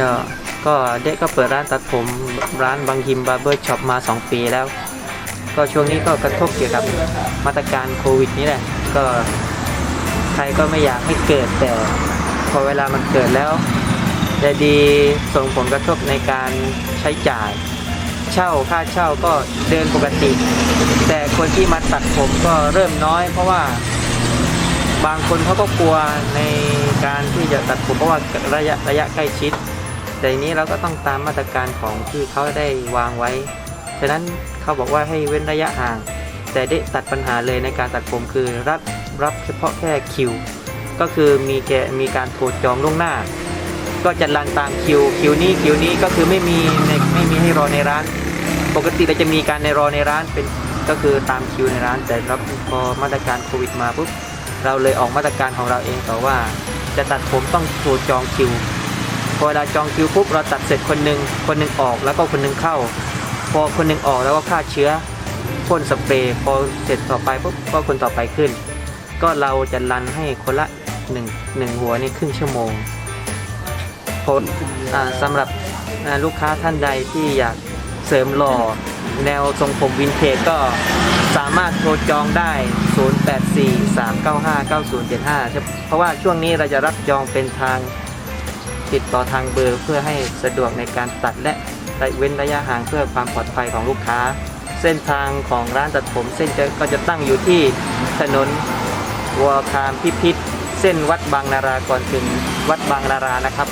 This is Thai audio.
ก็ก็เด็กก็เปิดร้านตัดผมร้านบางฮิมบาร์เบอร์ช็อปมา 2 ปีแล้ว ก็ช่วงนี้ก็กระทบเกี่ยวกับมาตรการโควิดนี่แหละ ก็ใครก็ไม่อยากให้เกิดแต่พอเวลามันเกิดแล้วจะดีส่งผลกระทบในการใช้จ่าย เช่าค่าเช่าก็เดินปกติ แต่คนที่มาตัดผมก็เริ่มน้อย เพราะว่าบางคนเขาก็กลัวในการที่จะตัดผมเพราะว่าระยะระยะใกล้ชิด แต่นี้เราก็ต้องตามมาตรการของที่เขาได้วางไว้ ฉะนั้นเขาบอกว่าให้เว้นระยะห่าง แต่ได้ตัดปัญหาเลยในการตัดผมคือรับรับเฉพาะแค่คิว ก็คือมีแกมีการโทรจองล่วงหน้า ก็จะรันตามคิว คิวนี้คิวนี้ก็คือไม่มีในไม่มีให้รอในร้าน ปกติเราจะมีการในรอในร้านเป็นก็คือตามคิวในร้าน แต่รับพอมาตรการโควิดมาปุ๊บเราเลยออกมาตรการของเราเองแต่ว่า จะตัดผมต้องโทรจองคิว พอเวลาจองคิวปุ๊บเราตัดเสร็จคนหนึ่งคนหนึ่งออกแล้วก็คนหนึ่งเข้า พอคนหนึ่งออกแล้วก็ฆ่าเชื้อพ่นสเปรย์พอเสร็จต่อไปปุ๊บก็คนต่อไปขึ้น ก็เราจะรันให้คนละหนึ่งหนึ่งหัวนี่ครึ่งชั่วโมงผลสำหรับลูกค้าท่านใดที่อยากเสริมหล่อแนวทรงผมวินเทจก็สามารถโทรจองได้ 0843959075 เพราะว่าช่วงนี้เราจะรับจองเป็นทาง ติดต่อทางเบอร์เพื่อให้สะดวกในการตัดและเว้นระยะห่างเพื่อความปลอดภัยของลูกค้า เส้นทางของร้านตัดผม เส้นจะก็จะตั้งอยู่ที่ถนนวัวคามพิพิธ เส้นวัดบางนาราก่อนถึงวัดบางนารานะครับ